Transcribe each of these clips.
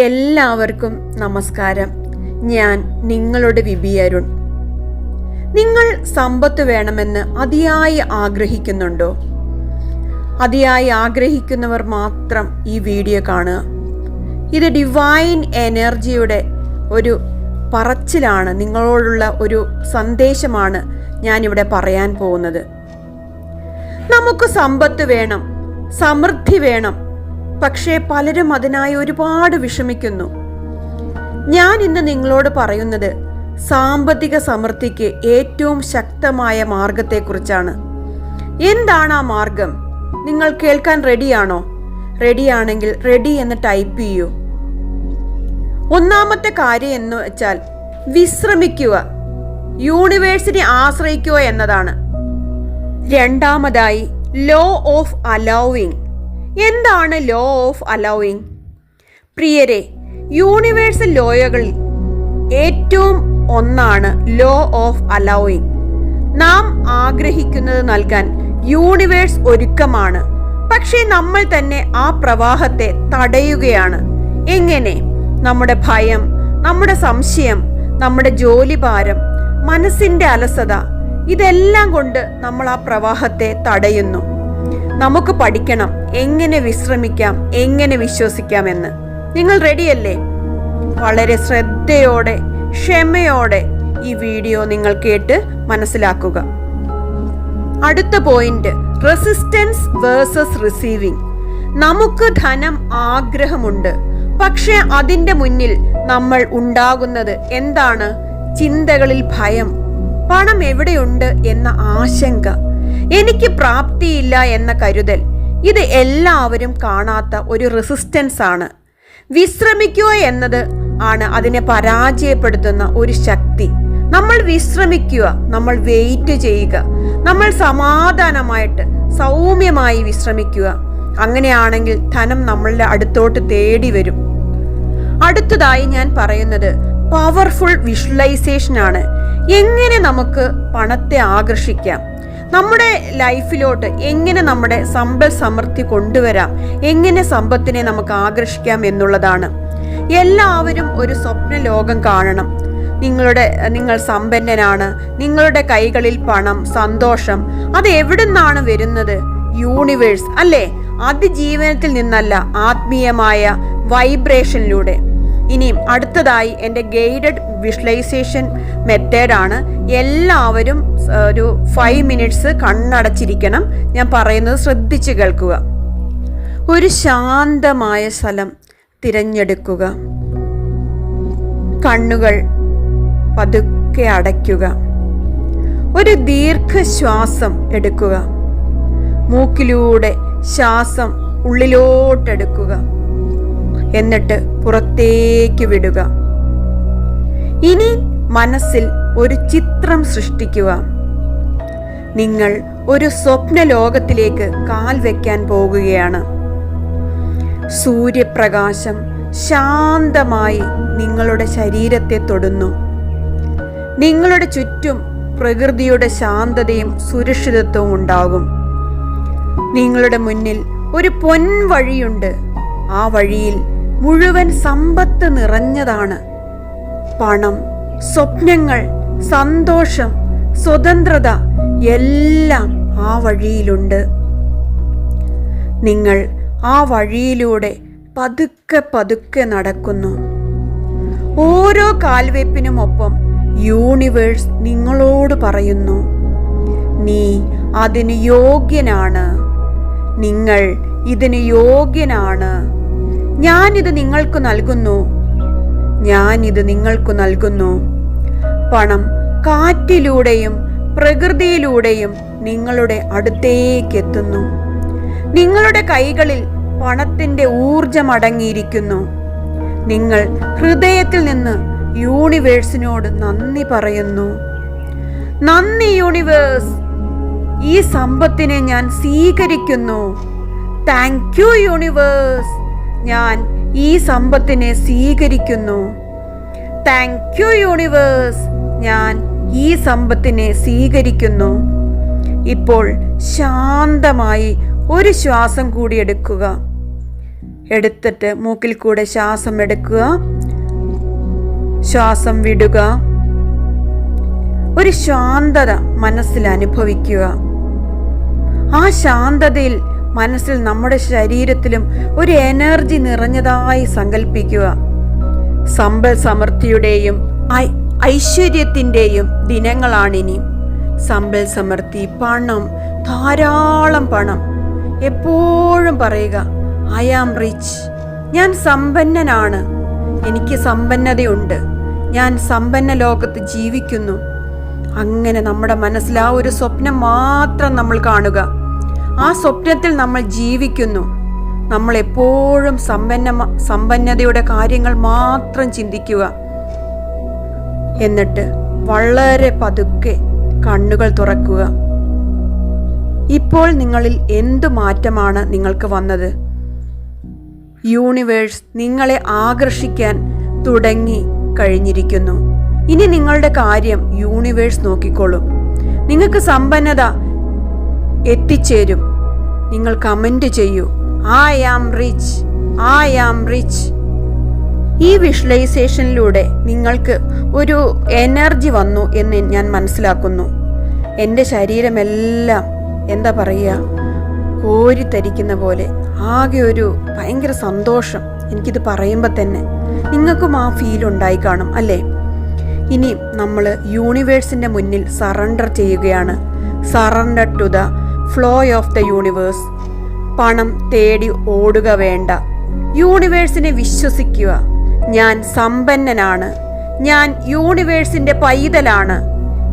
എല്ലാവർക്കും നമസ്കാരം. ഞാൻ നിങ്ങളുടെ വിബി അരുൺ. നിങ്ങൾ സമ്പത്ത് വേണമെന്ന് അതിയായി ആഗ്രഹിക്കുന്നുണ്ടോ? അതിയായി ആഗ്രഹിക്കുന്നവർ മാത്രം ഈ വീഡിയോ കാണുക. ഇത് ഡിവൈൻ എനർജിയുടെ ഒരു പറച്ചിലാണ് നിങ്ങളോടുള്ള ഒരു സന്ദേശമാണ് ഞാനിവിടെ പറയാൻ പോകുന്നത്. നമുക്ക് സമ്പത്ത് വേണം സമൃദ്ധി വേണം പക്ഷേ പലരും അതിനായി ഒരുപാട് വിഷമിക്കുന്നു. ഞാൻ ഇന്ന് നിങ്ങളോട് പറയുന്നത് സാമ്പത്തിക സമൃദ്ധിക്ക് ഏറ്റവും ശക്തമായ മാർഗത്തെക്കുറിച്ചാണ് എന്താണ് ആ മാർഗം നിങ്ങൾ കേൾക്കാൻ റെഡിയാണോ? റെഡിയാണെങ്കിൽ റെഡി എന്ന് ടൈപ്പ് ചെയ്യൂ. ഒന്നാമത്തെ കാര്യം എന്ന് വെച്ചാൽ വിശ്രമിക്കുക. യൂണിവേഴ്സിനെ ആശ്രയിക്കുക എന്നതാണ്. രണ്ടാമതായി ലോ ഓഫ് അലൗവിങ് എന്താണ് ലോ ഓഫ് അലോയിങ് പ്രിയരെ യൂണിവേഴ്സൽ ലോയകളിൽ ഏറ്റവും ഒന്നാണ് ലോ ഓഫ് അലോയിങ് നാം ആഗ്രഹിക്കുന്നത് നൽകാൻ യൂണിവേഴ്സ് ഒരുക്കമാണ്. പക്ഷേ നമ്മൾ തന്നെ ആ പ്രവാഹത്തെ തടയുകയാണ്. എങ്ങനെ? നമ്മുടെ ഭയം നമ്മുടെ സംശയം നമ്മുടെ ജോലിഭാരം മനസ്സിന്റെ അലസത ഇതെല്ലാം കൊണ്ട് നമ്മൾ ആ പ്രവാഹത്തെ തടയുന്നു. നമുക്ക് പഠിക്കണം എങ്ങനെ വിശ്രമിക്കാം എങ്ങനെ വിശ്വസിക്കാം എന്ന് നിങ്ങൾ റെഡിയല്ലേ വളരെ ശ്രദ്ധയോടെ ക്ഷമയോടെ ഈ വീഡിയോ നിങ്ങൾ കേട്ട് മനസ്സിലാക്കുക. അടുത്ത പോയിന്റ് റെസിസ്റ്റൻസ് വേഴ്സസ് റിസീവിംഗ് നമുക്ക് ധനം ആഗ്രഹമുണ്ട് പക്ഷെ അതിന്റെ മുന്നിൽ നമ്മൾ ഉണ്ടാകുന്നത് എന്താണ്? ചിന്തകളിൽ ഭയം. പണം എവിടെയുണ്ട് എന്ന ആശങ്ക. എനിക്ക് പ്രാപ്തിയില്ല എന്ന കരുതൽ. ഇത് എല്ലാവരും കാണാത്ത ഒരു റെസിസ്റ്റൻസ് ആണ്. വിശ്രമിക്കുക എന്നത് ആണ് അതിനെ പരാജയപ്പെടുത്തുന്ന ഒരു ശക്തി. നമ്മൾ വിശ്രമിക്കുക നമ്മൾ വെയിറ്റ് ചെയ്യുക നമ്മൾ സമാധാനമായിട്ട് സൗമ്യമായി വിശ്രമിക്കുക. അങ്ങനെയാണെങ്കിൽ ധനം നമ്മളുടെ അടുത്തോട്ട് തേടി വരും. അടുത്തതായി ഞാൻ പറയുന്നത് പവർഫുൾ വിഷ്വലൈസേഷൻ ആണ്. എങ്ങനെ നമുക്ക് പണത്തെ ആകർഷിക്കാം? നമ്മുടെ ലൈഫിലോട്ട് എങ്ങനെ നമ്മുടെ സമ്പൽ സമൃദ്ധി കൊണ്ടുവരാം? എങ്ങനെ സമ്പത്തിനെ നമുക്ക് ആകർഷിക്കാം എന്നുള്ളതാണ്. എല്ലാവരും ഒരു സ്വപ്ന ലോകം കാണണം. നിങ്ങളുടെ നിങ്ങൾ സമ്പന്നനാണ്. നിങ്ങളുടെ കൈകളിൽ പണം സന്തോഷം അത് എവിടെ നിന്നാണ് വരുന്നത്? യൂണിവേഴ്സ് അല്ലേ? അതിജീവനത്തിൽ നിന്നല്ല ആത്മീയമായ വൈബ്രേഷനിലൂടെ. ഇനിയും അടുത്തതായി എന്റെ ഗൈഡഡ് വിഷ്വലൈസേഷൻ മെത്തേഡാണ്. എല്ലാവരും ഒരു ഫൈവ് മിനിറ്റ്സ് കണ്ണടച്ചിരിക്കണം. ഞാൻ പറയുന്നത് ശ്രദ്ധിച്ച് കേൾക്കുക. ഒരു ശാന്തമായ സ്ഥലം തിരഞ്ഞെടുക്കുക. കണ്ണുകൾ പതുക്കെ അടയ്ക്കുക. ഒരു ദീർഘശ്വാസം എടുക്കുക. മൂക്കിലൂടെ ശ്വാസം ഉള്ളിലോട്ടെടുക്കുക. എന്നിട്ട് പുറത്തേക്ക് വിടുക. ഇനി മനസ്സിൽ ഒരു ചിത്രം സൃഷ്ടിക്കുക. നിങ്ങൾ ഒരു സ്വപ്ന ലോകത്തിലേക്ക് കാൽ വെക്കാൻ പോകുകയാണ്. സൂര്യപ്രകാശം ശാന്തമായി നിങ്ങളുടെ ശരീരത്തെ തൊടുന്നു. നിങ്ങളുടെ ചുറ്റും പ്രകൃതിയുടെ ശാന്തതയും സുരക്ഷിതത്വവും ഉണ്ടാകും. നിങ്ങളുടെ മുന്നിൽ ഒരു പൊൻവഴിയുണ്ട്. ആ വഴിയിൽ മുഴുവൻ സമ്പത്ത് നിറഞ്ഞതാണ്. പണം സ്വപ്നങ്ങൾ സന്തോഷം സ്വതന്ത്രത എല്ലാം ആ വഴിയിലുണ്ട്. നിങ്ങൾ ആ വഴിയിലൂടെ പതുക്കെ പതുക്കെ നടക്കുന്നു. ഓരോ കാൽവെപ്പിനുമൊപ്പം യൂണിവേഴ്സ് നിങ്ങളോട് പറയുന്നു നീ അതിന് യോഗ്യനാണ്. നിങ്ങൾ ഇതിന് യോഗ്യനാണ്. ഞാനിത് നിങ്ങൾക്ക് നൽകുന്നു. ഞാനിത് നിങ്ങൾക്ക് നൽകുന്നു. പണം കാറ്റിലൂടെയും പ്രകൃതിയിലൂടെയും നിങ്ങളുടെ അടുത്തേക്ക് എത്തുന്നു നിങ്ങളുടെ കൈകളിൽ പണത്തിന്റെ ഊർജം അടങ്ങിയിരിക്കുന്നു. നിങ്ങൾ ഹൃദയത്തിൽ നിന്ന് യൂണിവേഴ്സിനോട് നന്ദി പറയുന്നു. നന്ദി യൂണിവേഴ്സ്. ഈ സമ്പത്തിനെ ഞാൻ സ്വീകരിക്കുന്നു. Thank you universe. ഞാൻ ഈ സമ്പത്തിനെ സ്വീകരിക്കുന്നു. താങ്ക് യു യൂണിവേഴ്സ് ഞാൻ ഈ സമ്പത്തിനെ സ്വീകരിക്കുന്നു. ഇപ്പോൾ ശാന്തമായി ഒരു ശ്വാസം കൂടി എടുക്കുക. എടുത്തിട്ട് മൂക്കിൽ കൂടെ ശ്വാസം എടുക്കുക. ശ്വാസം വിടുക. ഒരു ശാന്തത മനസ്സിൽ അനുഭവിക്കുക. ആ ശാന്തതയിൽ മനസ്സിൽ നമ്മുടെ ശരീരത്തിലും ഒരു എനർജി നിറഞ്ഞതായി സങ്കല്പിക്കുക സമ്പൽ സമൃദ്ധിയുടെയും ഐശ്വര്യത്തിന്റെയും ദിനങ്ങളാണിനി. സമ്പൽ സമൃദ്ധി പണം ധാരാളം പണം. എപ്പോഴും പറയുക ഐ ആം റിച്ച് ഞാൻ സമ്പന്നനാണ്. എനിക്ക് സമ്പന്നതയുണ്ട്. ഞാൻ സമ്പന്ന ലോകത്ത് ജീവിക്കുന്നു. അങ്ങനെ നമ്മുടെ മനസ്സിൽ ആ ഒരു സ്വപ്നം മാത്രം നമ്മൾ കാണുക. ആ സ്വപ്നത്തിൽ നമ്മൾ ജീവിക്കുന്നു. നമ്മൾ എപ്പോഴും സമ്പന്ന സമ്പന്നതയുടെ കാര്യങ്ങൾ മാത്രം ചിന്തിക്കുക. എന്നിട്ട് വളരെ പതുക്കെ കണ്ണുകൾ തുറക്കുക. ഇപ്പോൾ നിങ്ങളിൽ എന്തു മാറ്റമാണ് നിങ്ങൾക്ക് വന്നത്? യൂണിവേഴ്സ് നിങ്ങളെ ആകർഷിക്കാൻ തുടങ്ങി കഴിഞ്ഞിരിക്കുന്നു. ഇനി നിങ്ങളുടെ കാര്യം യൂണിവേഴ്സ് നോക്കിക്കോളും. നിങ്ങൾക്ക് സമ്പന്നത എത്തിച്ചേരും. നിങ്ങൾ കമന്റ് ചെയ്യൂ. I am rich I am rich ഈ വിഷ്വലൈസേഷനിലൂടെ നിങ്ങൾക്ക് ഒരു എനർജി വന്നു എന്ന് ഞാൻ മനസ്സിലാക്കുന്നു. എന്റെ ശരീരമെല്ലാം എന്താ പറയുക കോരിത്തരിക്കുന്ന പോലെ ആകെ ഒരു ഭയങ്കര സന്തോഷം എനിക്കിത് പറയുമ്പോൾ തന്നെ നിങ്ങൾക്കും ആ ഫീൽ ഉണ്ടായി കാണും അല്ലേ? ഇനി നമ്മൾ യൂണിവേഴ്സിന്റെ മുന്നിൽ സറണ്ടർ ചെയ്യുകയാണ്. Surrender to the flow of the universe പണം തേടി ഓടുക വേണ്ട. യൂണിവേഴ്സിനെ വിശ്വസിക്കുക. ഞാൻ സമ്പന്നനാണ്. ഞാൻ യൂണിവേഴ്സിന്റെ പൈതലാണ്.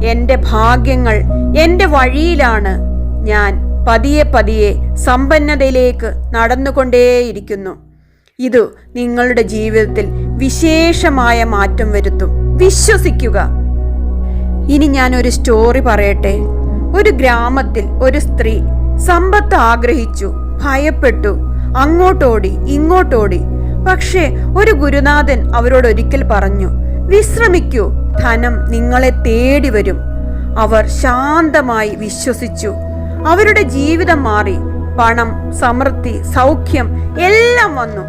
എന്റെ ഭാഗ്യങ്ങൾ എന്റെ വഴിയിലാണ്. ഞാൻ പതിയെ പതിയെ സമ്പന്നതയിലേക്ക് നടന്നുകൊണ്ടേയിരിക്കുന്നു. ഇത് നിങ്ങളുടെ ജീവിതത്തിൽ വിശേഷമായ മാറ്റം വരുത്തും. വിശ്വസിക്കുക. ഇനി ഞാനൊരു സ്റ്റോറി പറയട്ടെ. ഒരു ഗ്രാമത്തിൽ ഒരു സ്ത്രീ സമ്പത്ത് ആഗ്രഹിച്ചു ഭയപ്പെട്ടു. അങ്ങോട്ടോടി ഇങ്ങോട്ടോടി. പക്ഷേ ഒരു ഗുരുനാഥൻ അവരോട് ഒരിക്കൽ പറഞ്ഞു വിശ്രമിക്കൂ ധനം നിങ്ങളെ തേടി വരും. അവർ ശാന്തമായി വിശ്വസിച്ചു. അവരുടെ ജീവിതം മാറി പണം സമൃദ്ധി സൗഖ്യം എല്ലാം വന്നു.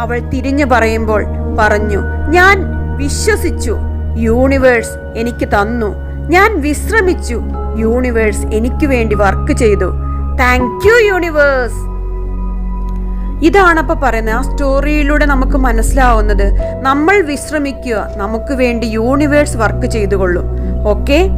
അവൾ തിരിഞ്ഞു പറയുമ്പോൾ പറഞ്ഞു ഞാൻ വിശ്വസിച്ചു യൂണിവേഴ്സ് എനിക്ക് തന്നു. ഞാൻ വിശ്രമിച്ചു യൂണിവേഴ്സ് എനിക്ക് വേണ്ടി വർക്ക് ചെയ്തു. Thank you universe. ഇതാണപ്പോൾ പറയുന്നത്. ആ സ്റ്റോറിയിലൂടെ നമുക്ക് മനസ്സിലാവുന്നത് നമ്മൾ വിശ്രമിക്കുക. നമുക്ക് വേണ്ടി യൂണിവേഴ്സ് വർക്ക് ചെയ്തുകൊള്ളും. ഓക്കെ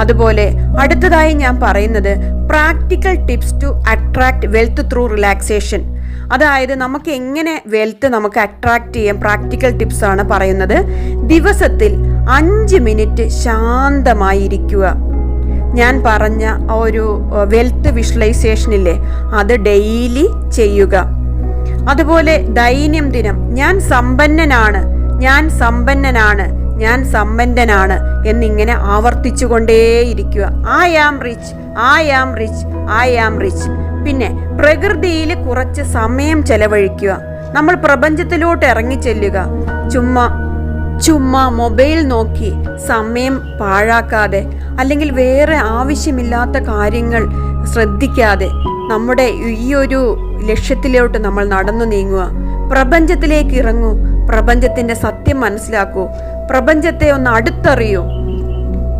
അതുപോലെ അടുത്തതായി ഞാൻ പറയുന്നത് practical tips to attract wealth through relaxation. അതായത് നമുക്ക് എങ്ങനെ വെൽത്ത് നമുക്ക് അട്രാക്ട് ചെയ്യാം പ്രാക്ടിക്കൽ ടിപ്സ് ആണ് പറയുന്നത്. ദിവസത്തിൽ അഞ്ച് മിനിറ്റ് ശാന്തമായിരിക്കുക. ഞാൻ പറഞ്ഞ ഒരു വെൽത്ത് വിഷ്വലൈസേഷനില്ലേ അത് ഡെയിലി ചെയ്യുക. അതുപോലെ ദൈന്യം ദിനം ഞാൻ സമ്പന്നനാണ് ഞാൻ സമ്പന്നനാണ് ഞാൻ സമ്പന്നനാണ് എന്നിങ്ങനെ ആവർത്തിച്ചുകൊണ്ടേയിരിക്കുക. I am rich I am rich I am rich പിന്നെ പ്രകൃതിയിൽ കുറച്ച് സമയം ചെലവഴിക്കുക. നമ്മൾ പ്രപഞ്ചത്തിലോട്ട് ഇറങ്ങി ചെല്ലുക. ചുമ്മാ ചുമ്മാ മൊബൈൽ നോക്കി സമയം പാഴാക്കാതെ അല്ലെങ്കിൽ വേറെ ആവശ്യമില്ലാത്ത കാര്യങ്ങൾ ശ്രദ്ധിക്കാതെ നമ്മുടെ ഈ ഒരു ലക്ഷ്യത്തിലോട്ട് നമ്മൾ നടന്നു നീങ്ങുക. പ്രപഞ്ചത്തിലേക്ക് ഇറങ്ങൂ. പ്രപഞ്ചത്തിന്റെ സത്യം മനസ്സിലാക്കൂ. പ്രപഞ്ചത്തെ ഒന്ന് അടുത്തറിയൂ.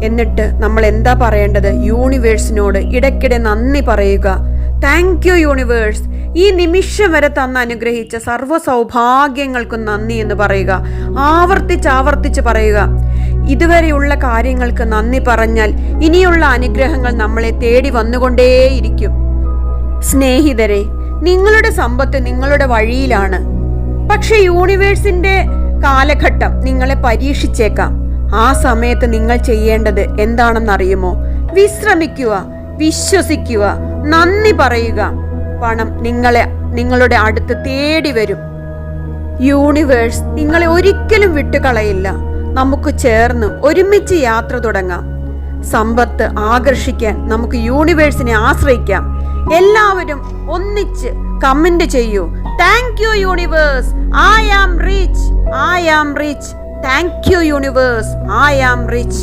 എന്നിട്ട് നമ്മൾ എന്താ പറയേണ്ടത്? യൂണിവേഴ്സിനോട് ഇടയ്ക്കിടെ നന്ദി പറയുക. താങ്ക് യു യൂണിവേഴ്സ് ഈ നിമിഷം വരെ തന്ന് അനുഗ്രഹിച്ച സർവ സൗഭാഗ്യങ്ങൾക്കും നന്ദി എന്ന് പറയുക. ആവർത്തിച്ച് ആവർത്തിച്ച് പറയുക. ഇതുവരെയുള്ള കാര്യങ്ങൾക്ക് നന്ദി പറഞ്ഞാൽ ഇനിയുള്ള അനുഗ്രഹങ്ങൾ നമ്മളെ തേടി വന്നുകൊണ്ടേയിരിക്കും. സ്നേഹിതരെ നിങ്ങളുടെ സമ്പത്ത് നിങ്ങളുടെ വഴിയിലാണ്. പക്ഷെ യൂണിവേഴ്സിന്റെ കാലഘട്ടം നിങ്ങളെ പരീക്ഷിച്ചേക്കാം. ആ സമയത്ത് നിങ്ങൾ ചെയ്യേണ്ടത് എന്താണെന്നറിയുമോ? വിശ്രമിക്കുക വിശ്വസിക്കുക നന്ദി പറയുക. പണം നിങ്ങളെ നിങ്ങളുടെ അടുത്ത് തേടി വരും. യൂണിവേഴ്സ് നിങ്ങളെ ഒരിക്കലും വിട്ടുകളയില്ല. നമുക്ക് ചേർന്ന് ഒരുമിച്ച് യാത്ര തുടങ്ങാം. സമ്പത്ത് ആകർഷിക്കാൻ നമുക്ക് യൂണിവേഴ്സിനെ ആശ്രയിക്കാം. എല്ലാവരും ഒന്നിച്ച് കമന്റ് ചെയ്യൂ. Thank you universe I am rich I am rich thank you universe I am rich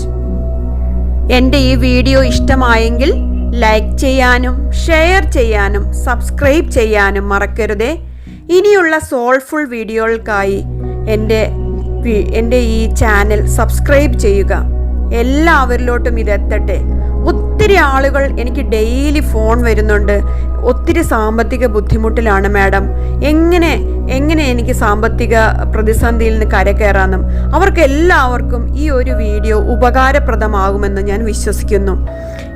എന്റെ ഈ വീഡിയോ ഇഷ്ടമായെങ്കിൽ ലൈക്ക് ചെയ്യാനും ഷെയർ ചെയ്യാനും സബ്സ്ക്രൈബ് ചെയ്യാനും മറക്കരുതേ. ഇനിയുള്ള സോൾഫുൾ വീഡിയോകൾക്കായി എന്റെ എന്റെ ഈ ചാനൽ സബ്സ്ക്രൈബ് ചെയ്യുക. എല്ലാവരിലോട്ടും ഇത് എത്തട്ടെ. ഒത്തിരി ആളുകൾ എനിക്ക് ഡെയിലി ഫോൺ വരുന്നുണ്ട്. ഒത്തിരി സാമ്പത്തിക ബുദ്ധിമുട്ടിലാണ് മാഡം. എങ്ങനെ എങ്ങനെ എനിക്ക് സാമ്പത്തിക പ്രതിസന്ധിയിൽ നിന്ന് കരകയറാമെന്നും അവർക്ക് എല്ലാവർക്കും ഈ ഒരു വീഡിയോ ഉപകാരപ്രദമാകുമെന്ന് ഞാൻ വിശ്വസിക്കുന്നു.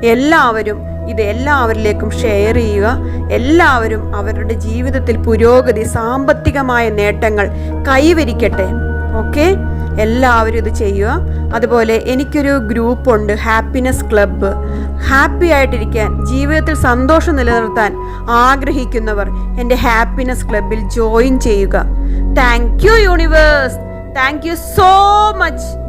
എല്ലാവരും ഇത് എല്ലാവരിലേക്കും ഷെയർ ചെയ്യുക. എല്ലാവരും അവരുടെ ജീവിതത്തിൽ പുരോഗതി സാമ്പത്തികമായ നേട്ടങ്ങൾ കൈവരിക്കട്ടെ. ഓക്കെ? എല്ലാവരും ഇത് ചെയ്യുക. അതുപോലെ എനിക്കൊരു ഗ്രൂപ്പുണ്ട് ഹാപ്പിനെസ് ക്ലബ്ബ്. ഹാപ്പി ആയിട്ടിരിക്കാൻ ജീവിതത്തിൽ സന്തോഷം നിലനിർത്താൻ ആഗ്രഹിക്കുന്നവർ എന്റെ ഹാപ്പിനെസ് ക്ലബ്ബിൽ ജോയിൻ ചെയ്യുക. Thank you universe. Thank you so much.